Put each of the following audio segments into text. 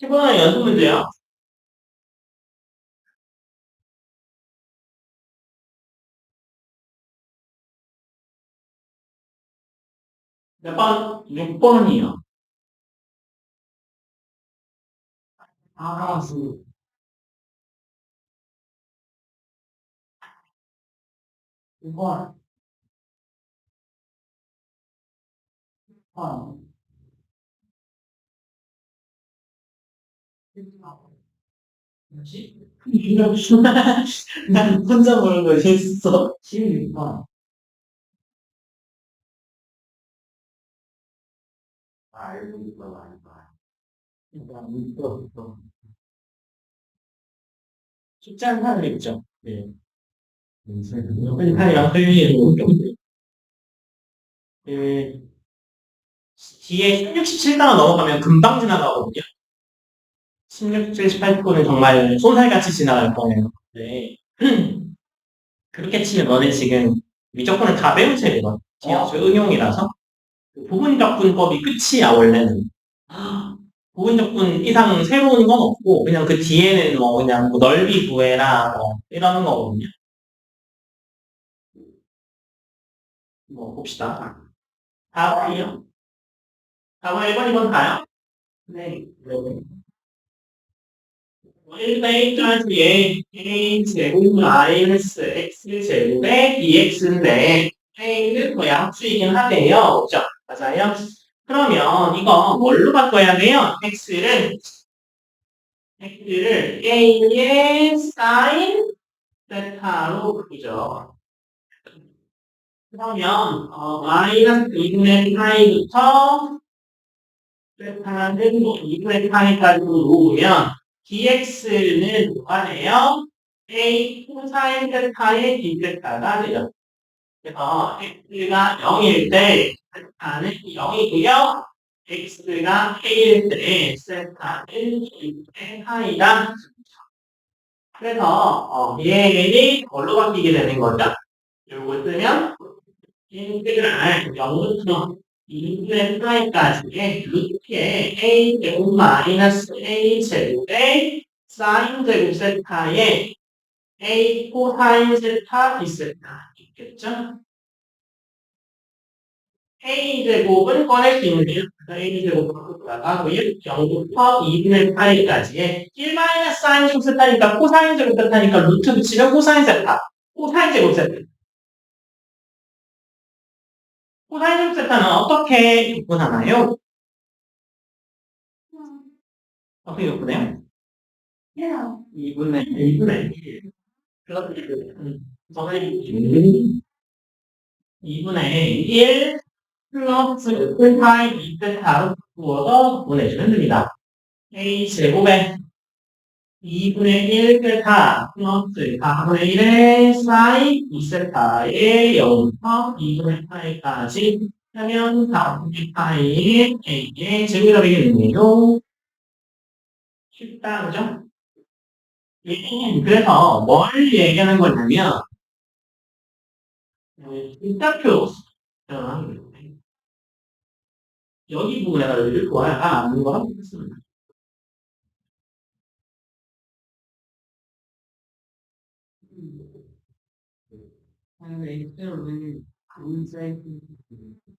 15는 연습 문제야. 몇 번? 6번이요. 아, 수. 6번. 6번. 난 혼자 모르는 거 있어. 16번. 알고 있어, 알고 있어. 있어. 숫자는 하나 있죠? 네. 한 양표이 그, 뒤에 16, 17단원 넘어가면 금방 지나가거든요. 16, 17, 18분은 정말 쏜살같이 지나갈 거예요. 네. 그렇게 치면 너네 지금 미적분을 다 배운. 어, 저 응용이라서. 그 부분적분법이 끝이야, 원래는. 부분적분 이상 새로운 건 없고, 그냥 그 뒤에는 뭐, 그냥 뭐 넓이 구해라, 뭐, 이러는 거거든요. 뭐, 봅시다. 4번이요? 4번, 1번, 2번 가요? 네. 네. 1대 A까지의 A 제곱 마이너스 X 제곱의 DX인데 A는 거의 합수이긴 하네요. 그죠? 맞아요? 그러면 이거 뭘로 바꿔야 돼요? X를 X를 A의 sin 세타로 바꾸죠. 그러면 어, 마이너스 2분의 파이부터 세타는 뭐 2분의 파이까지 놓으면 dx는 뭐가네요? a 코사인 세타의 d세타가 돼요. 그래서 x가 0일 때 세타는 0이고요. x가 a일 때 세타는 2분의 파이다. 그래서 어, 얘는 뭘로 바뀌게 되는 거죠? 요거 쓰면 인테그랄 0부터 2분의 파이까지의 루트의 a 제곱 마이너스 a 제곱의 사인 제곱 세타의 a 코사인 세타 b세타 있겠죠? a 제곱은 꺼낼 수 있는데요. a 제곱 나가고요. 0부터 2분의 파이까지의 1 마이너스 사인 제곱 세타니까 코사인 제곱 세타니까 루트 붙이면 코사인 세타, 코사인 제곱 세타. 코사인 세타는 어떻게 구분하나요? 어떻게 구분해요? 2분의 1분의 1. 저는 2분의 1 플러스 파이 2세타로 바꾸어서 보내주면 됩니다. a 제곱에 2분의 1 세타 플러스 4분의 1의 사이 2세타의 0부터 2분의 파이까지 하면 4분의 파이 a의 제곱이 되겠네요. 쉽다, 그죠? 그래서 뭘 얘기하는 거냐면 일자표 여기 부분에다 읽고 와야 아, 아는 거 하고 있습니다.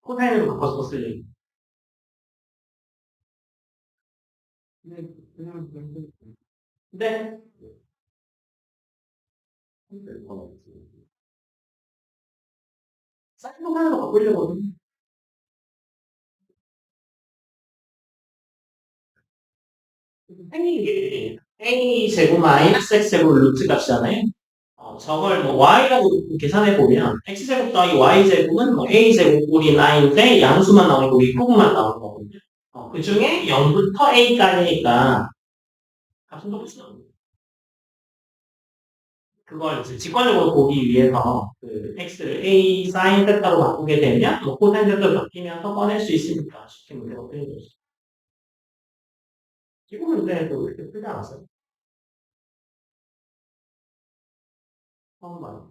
코사인으로 바꿔서 쓸래. 네. 사인으로 바꾸려고 생긴 게 a 제곱 마이너스 x 제곱 루트 값이잖아요. 어, 저걸 뭐 y라고 계산해 보면 x 제곱 더하기 y 제곱은 뭐 a 제곱꼴이 9인데 양수만 나오고 윗부분만 나오는 거거든요. 어, 그 중에 0부터 a까지니까 값은 똑같이 나옵니다. 그걸 이제 직관적으로 보기 위해서 그 x를 a sin 세타로 바꾸게 되면 뭐 코사인 세타로 바뀌면서 꺼낼 수 있으니까 쉽게 문제가 풀린 거죠. 지금 문제도 이렇게 풀지 않았어요? olmadı.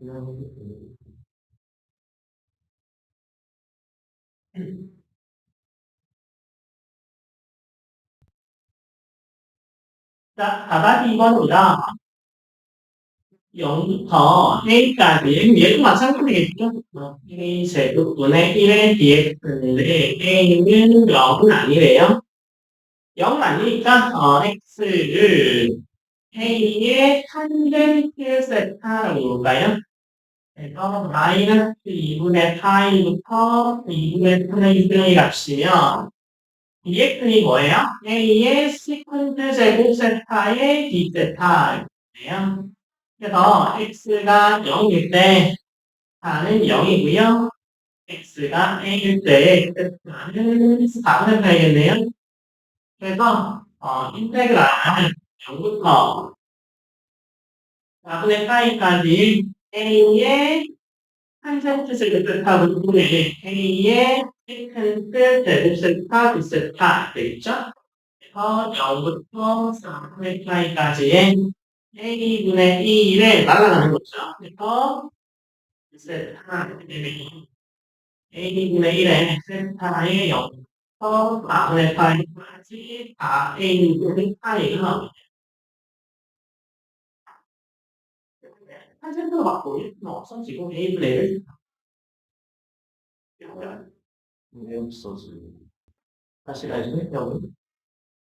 Yani cả ba chi quan rồi đó dùng thọ hay cả biển biển mà sáng thiệt đó thì sẽ được tuần này đi lên thiệt để em nguyên rõ cái nạn như vậy không? 0은 아니래요. 0은 아니니까 어, x를 a의 탄젠트 세타라고 볼까요? 그래서 마이너스 2분의 파이부터 2분의 3의 2등의 값이면 dx는 뭐예요? a의 시퀀트 제곱 세타의 d 세타예요. 그래서 x가 0일 때 다는 0이고요. x가 a일 때 x는 4분의 파이겠네요. 그래서 어, 인테그랄 0부터 4분의 파이까지 a의 탄젠트를 뜻하고 분의 a의 세컨트 제곱세타 비세타 되겠죠? 그래서 0부터 4분의 파이까지의 a분의 2를 날아가는 거죠. 그래서 세타 a분의 1의 세타의 0 부터 4분의 파이까지 다 a분의 파이가 나옵니다. 탄젠트로 바꾸고 1분 없어지고 a분의 1을 왜 없어지? 다시 가야지 여기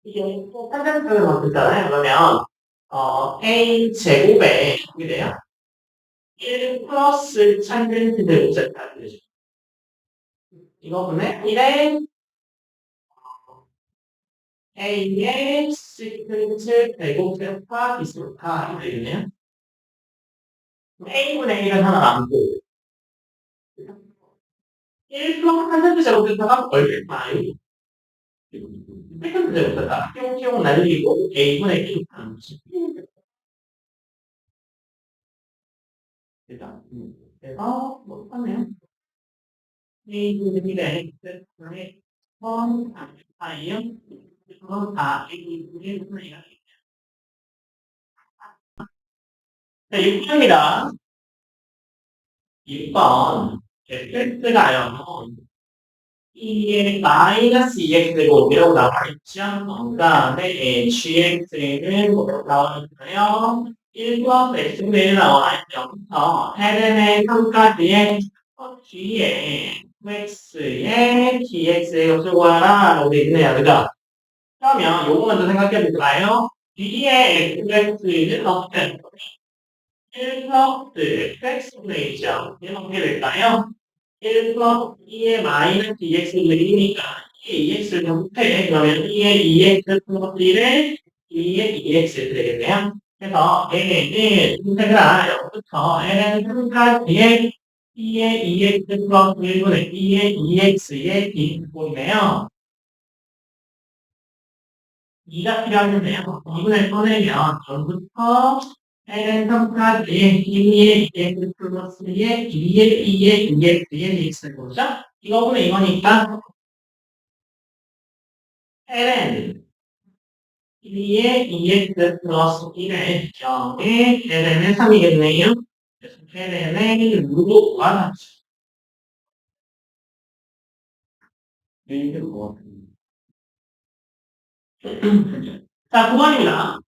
이게 또 탄젠트를 만들잖아요. 그러면 어, a 제곱에 이게 돼요. 1 플러스 탄젠트 제곱 세타 되죠. 이거 보면 1에 a의 제곱 세타 비슷하 되겠네요. a분의 1은 하나 남고 1 플러스 탄젠트 제곱 세타가 얼마예요? 세컨드 제곱세타 뿅뿅 날리고 a분의 1 남지. 그죠? 그래서 뭐 하네요. a분의 1의 세타의 선 아이요. 그건 다 a분의 1분의 자, 6번입니다. 6번. fx가요. 2의 마이너스 2x제곱이라고 나와 있죠. 그 다음에 gx는 뭐라고 나와 있나요? 1 플러스 x분의 1 나와 있죠. 부터 ln의 3까지의 뒤에 x의 dx의 값을 구하라 라고 있네요. 그죠? 그러면 요거 먼저 생각해 볼까요? 뒤에 x는 어떻게 될 거예요? 1 플러스 x분의 1이죠. 얘는 어떻게 될까요? 1 플러스 2의 마이너스 2x분의 1이니까 2의 2x를 전부해 그러면 2의 2x 플러스 1의 2의 2x 되겠네요. 그래서 얘는 인테그랄 0부터 n은 3까지의 2의 2x 플러스 1분의 2의 2x의 d꼴이네요. 2가 필요하겠네요. 2분의 꺼내면 전부터 n은 3까지 2의 2x 플러스 2의 2의 2의 2의 2의 x를 보죠. 이거 보면 이거니까 ln 2의 2x 플러스 1의 0의 ln은 3이겠네요. 그래서 ln의 루트와 같죠. 이게 뭐? 자, 9번입니다.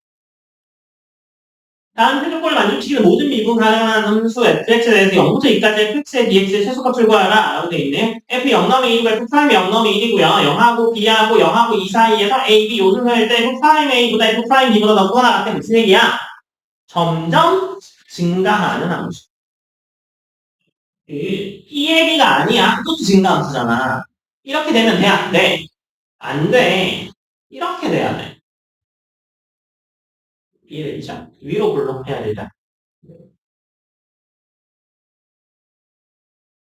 다음 세조건을 만족시키는 모든 미분 가능한 함수 fx에 대해서 0부터 2까지 fx의 dx의 최소값을 구하라 라고 되어 있네요. f 0 넘이 1이고 f 프라임이 0 넘이 1이고요. 0하고 b하고 0하고 2 사이에서 a, b 요승을 때 f 프라임 a보다 f 프라임 b보다 더 크거나 같은 무슨 얘기야? 점점 증가하는 함수. 그 p의 b가 아니야. 그것도 증가함수잖아. 이렇게 되면 돼? 안 돼? 안 돼. 이렇게 돼야 돼. 이해되죠? 위로 불러해야 되죠.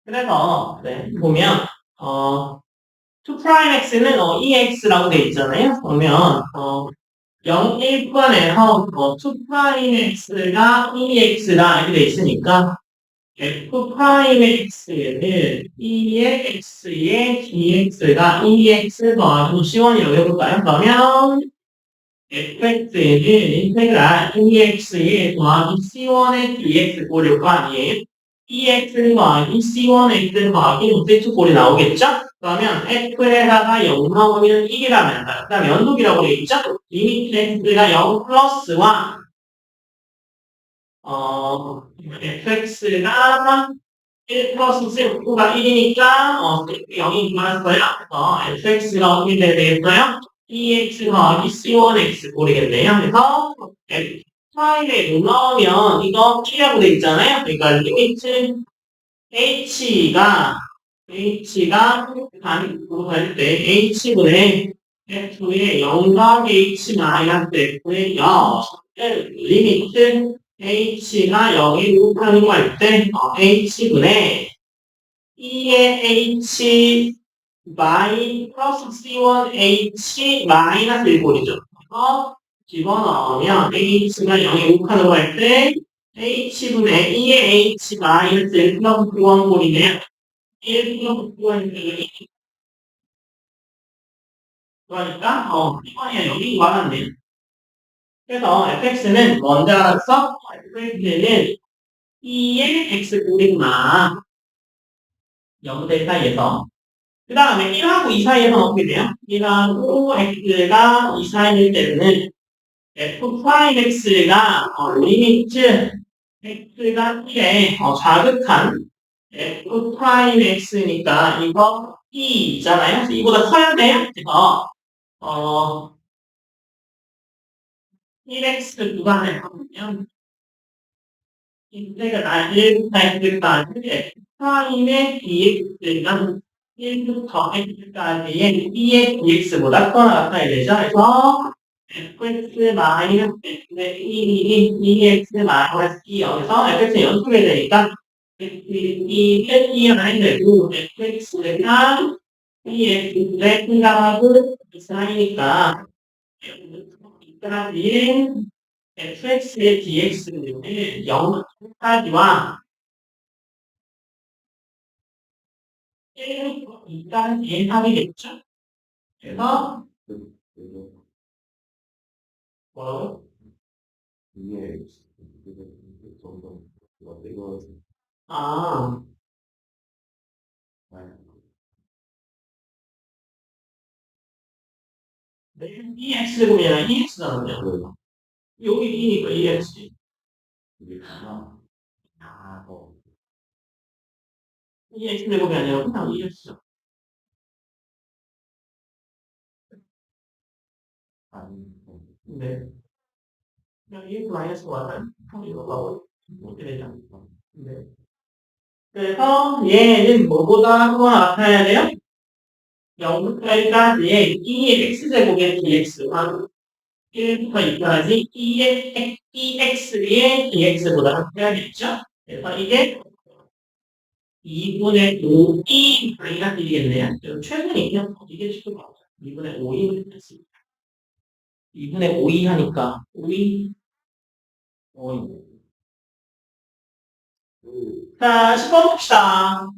그래서 네, 보면 어 2'x는 어, EX라고 돼 있잖아요. 그러면 어 0, 1번에서 어, 2'x가 EX다 이렇게 돼 있으니까 F'X는 E의 X의 DX가 EX 더하기 C1이라고 해볼까요? 그러면 fx는 인테그랄 EX의 더하기 C1의 dx 꼴일 거 아니에요? EX 더하기 C1X 더하기 루트 꼴이 나오겠죠? 그러면 f에다가 0 나오면 1이라면 한다. 그 다음에 연속이라고 되어 있죠? 리미트 x가 0 플러스와 어, fx가 1 플러스 9가 1이니까 어, 0이 많았어요. 그래서 fx가 어떻게 되겠어요? 2x 더하기 c1x 모르겠네요. 그래서 f 파일에 못 넣으면 이거 T라고 돼 있잖아요. 그러니까 리미트 h가 h가 반으로 갈때 h분의 f의 0 더하기 h 마이너스 f의 0 리미트 h가 0이 못하는 거 할 때 어, h분의 2의 h 마이 플러스 c1 h 마이너스 1꼴이죠. 그래서 집어넣으면 h가 0이 못하는 거 할 때 h분의 2의 h 마이너스 1 플러스 1꼴이네요. 1 플러스 1꼴이니까 그러니까 어, 1번이 여기 많았네요. 그래서 fx는 먼저 알았어? fx는 2의 x꼴이구나. 0대 사이에서. 그 다음에 1하고 2 사이에서는 어떻게 돼요? 1하고 x가 2 사이일 때는 f 프라임 x가 어, 리미트 x가 1에 어, 자극한 f 프라임 x니까 이거 2 있잖아요. 그래서 이보다 커야 돼요. 그래서 어 1x 구간에 가보면 인테가 나 1부터 x까지 x 프라임의 dx가 1부터 x까지의 2의 dx보다 커나 같아야 되죠. 그래서 fx 마이너스 x의 1이 2x 마이너스 2 여기서 fx 연속이 되니까 fx는 2가 되고 fx가 2x의 생각하고 사이니까 여기까지 fx의 dx는 0까지와 1부터 2까지의 합이겠죠. 그래서 뭐라고? 이게 점점 이거 이거 아, 네, EX제곱이랑 EX잖아요. 여기 2니까 EX. 이게 하나 다더 EX제곱이 아니라 그냥 EX죠. 아니 네. 그냥 EX 마이너스 와서 이거 나오고 어떻게 되죠? 네. 그래서 얘는 뭐보다 크거나 같아야 돼요? 0부터 1까지의 2의 x제곱의 dx와 1부터 2까지 2의 2x의 dx보다 커야겠죠? 그래서 이게 2분의 5이 마이너스 1이겠네요. 최근이요. 이게 지금 2분의 5이 됐습니다. 2분의 5이 하니까 5이 5이 자, 10번 봅시다.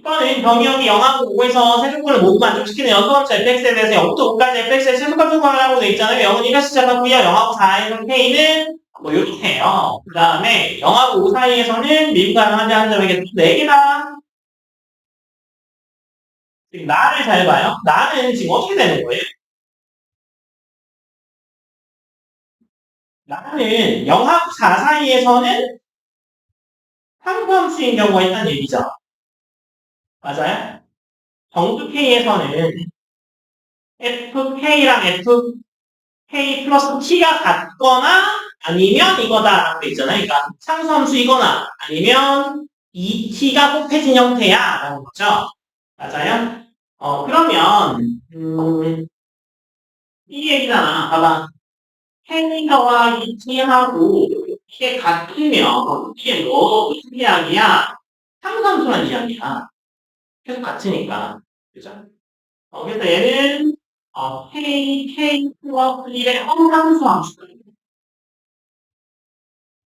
이번엔 병역이 0하고 5에서 세조건을 모두 만족시키는 연소함수 fx에 대해서 0부터 5까지 fx의 최소값 조건을 하고 돼 있잖아요. 0은 1에서 시작하고요. 0하고 4에서 k는 뭐 이렇게 해요. 그 다음에 0하고 5 사이에서는 미분 가능한지 하는 점에게 4개다. 지금 나를 잘 봐요. 나는 지금 어떻게 되는 거예요? 나는 0하고 4 사이에서는 상수함수인 경우가 있다는 얘기죠. 맞아요? 정수 K에서는 FK랑 FK 플러스 T가 같거나 아니면 이거다라고 돼 있잖아요. 그러니까 상수함수이거나 아니면 2T가 곱해진 형태야 라는 거죠. 맞아요? 어, 그러면 음, 이 얘기잖아. 봐봐. K 더하기 T하고 이게 같으면 이게 뭐 무슨 이야기야? 상수함수란 이야기야. 계속 같으니까. 그죠? 어, 그래서 얘는, 어, K, K 플러스 1의 허상수 함수.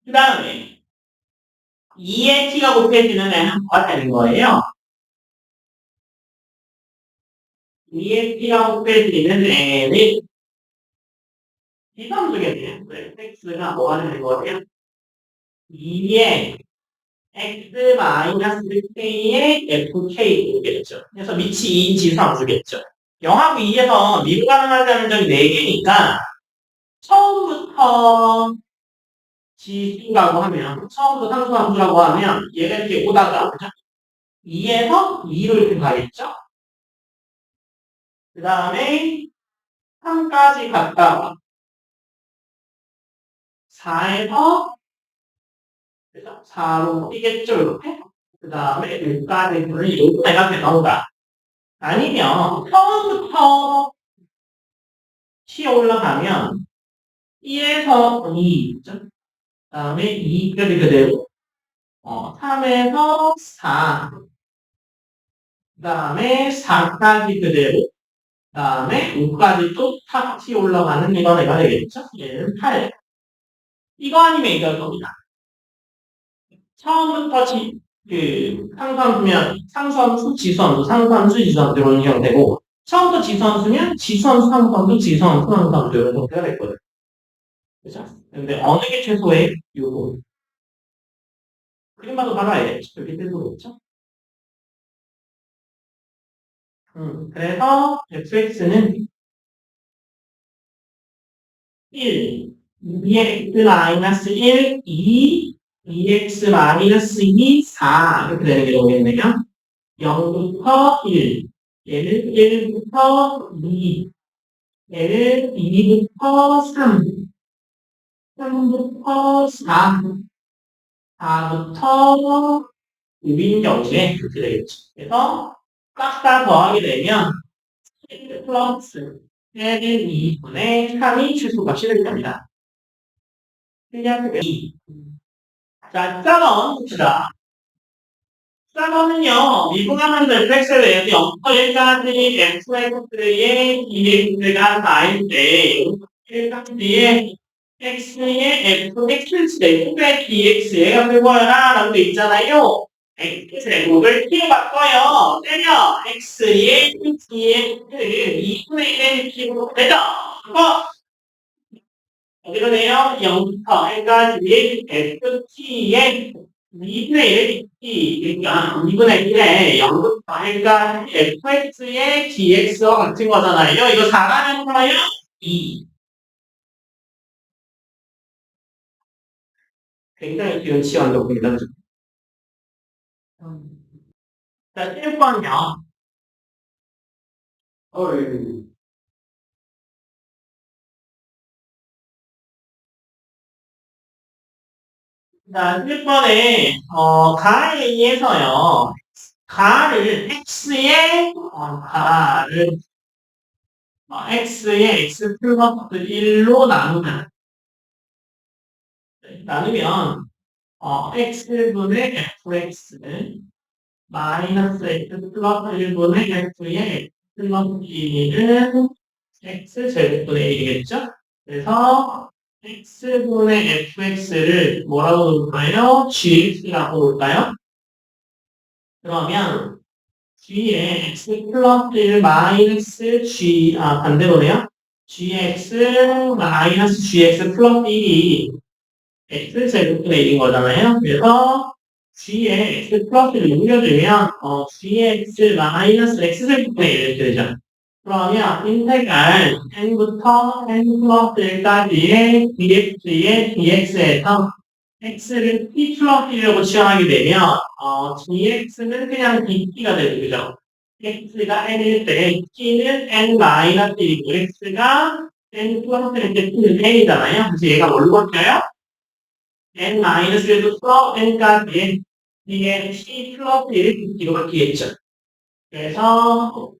그 다음에, 2의 T가 곱해지는 애는 뭐가 되는 거예요? 2의 T가 곱해지는 애는 이상수겠네요. X가 뭐가 되는 거예요? 2의 x 마이너스 k의 fk 되겠죠. 그래서 밑이 2인 지수함수겠죠. 0하고 2에서 미분 가능하다는 점이 4개니까 처음부터 지수라고 하면 처음부터 상수함수라고 하면 얘가 이렇게 오다가 그죠? 2에서 2로 이렇게 가겠죠? 그 다음에 3까지 갔다가 4에서 그래서 4로 뛰겠죠, 이렇게. 그 다음에 6까지 그걸 이렇게 되던가. 아니면 처음부터 t 올라가면 1에서 2 있죠? 그 다음에 2까지 그대로. 어, 3에서 4. 그 다음에 4까지 그대로. 그 다음에 5까지 또 t 올라가는 이거 내가 되겠죠? 얘는 8. 이거 아니면 이걸 겁니다. 처음부터 지, 그, 상수함수면 상수함수, 지수함수, 상수함수, 지수함수 이런 형태고, 처음부터 지수함수면 지수함수, 상수함수, 지수함수, 상수함수 이런 형태가 됐거든. 그죠? 근데 어느 게 최소의 요거. 그림 봐도 바로 알겠죠? 여기 뜻으로겠죠? 음, 그래서 fx는 1, 2x 마이너스 1, 2, 2x 마이너스 2, 4 이렇게 되는 게 되겠네요. 0부터 1, 얘는 1부터 2, 얘는 2부터 3, 3부터 4, 4부터 6인 경우에 이렇게 되겠죠. 그래서 싹 다 더하게 되면 1 플러스 1은 2분의 3이 최소값이 될 겁니다. 그냥 2. 자, 짝은 봅시다. 짝은요, 미분하면서 fx에 대해서 0부터 1까지 fx의 2x가 4인데 1까지의 x의 fx의 f의 dx가 되고요라 라고 돼 있잖아요. x제곱을 t로 바꿔요. 때려 x의 dx 2분의 1의 t로 되죠. 그거 어디로 돼요? 0부터 1까지 ft의 2분의 1t, 그러니까 2분의 1에 0부터 1까지 fx의 dx와 같은 거잖아요. 이거 4가면 뭐예요? 2. 굉장히 쉬운 시간 적입니다. 자, 1번요. 어이. 자, 1번에, 어, 가에 의해서요, 가를 x의, 어, 가를, 어, x의 x 플러스 1로 나누면, 네, 나누면, 어, x분의 fx는 마이너스 x 플러스 1분의 x의 x 플러스 1은 x 제곱분의 1이겠죠? 그래서 x분의 fx를 뭐라고 볼까요? gx라고 볼까요? 그러면 g의 x 플러스 1 마이너스 g, 아, 반대로네요. gx 마이너스 gx 플러스 1이 x 제곱분의 1인 거잖아요. 그래서 g의 x 플러스를 옮겨주면 어, g의 x 마이너스 x 제곱분의 1 이렇게 되죠. 그러면 인테그랄 n부터 n 플러스 1까지의 dx의 dx에서 x를 t 플러스 1이라고 취하게 되면 어, dx는 그냥 dt가 되는 거죠. x가 n일 때 t는 n 마이너스 1이고 x가 n 플러스 1일 때 t는 n이잖아요. 그래서 얘가 뭘로 바뀌어요? n 마이너스 1부터 n까지 이게 t 플러스 1이 dt로 바뀌겠죠. 그래서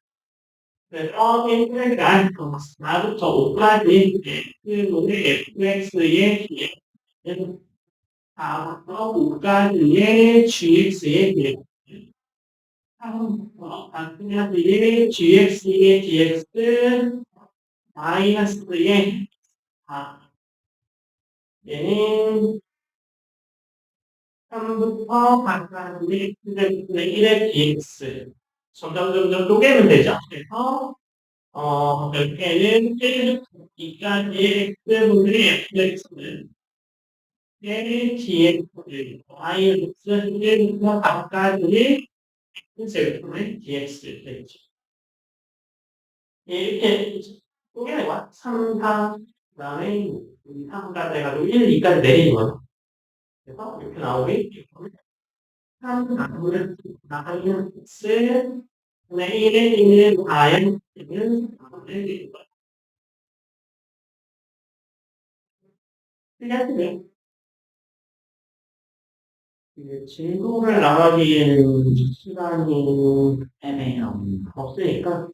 마이너스 x제곱분의 2의 dx 꼴이겠네요. 그래서 얘는 어, n 마이너 점점 점점 쪼개면 되죠. 그래서 어, 결국에는 1부터 2까지의 x분의 fx는 때는 dx를 y의 x는 1부터 4까지의 x제곱의 dx를 되죠. 이렇게 쪼개는 거야. 3, 4, 그 다음에 2, 3까지 해가지고 1, 2까지 내리는 거야. 그래서 이렇게 나오게 3, 4, 5, 4, 6, 7, வெளியில் இன்னும் காயம் 진도를 나가기에는 시간이 애매함 없으니까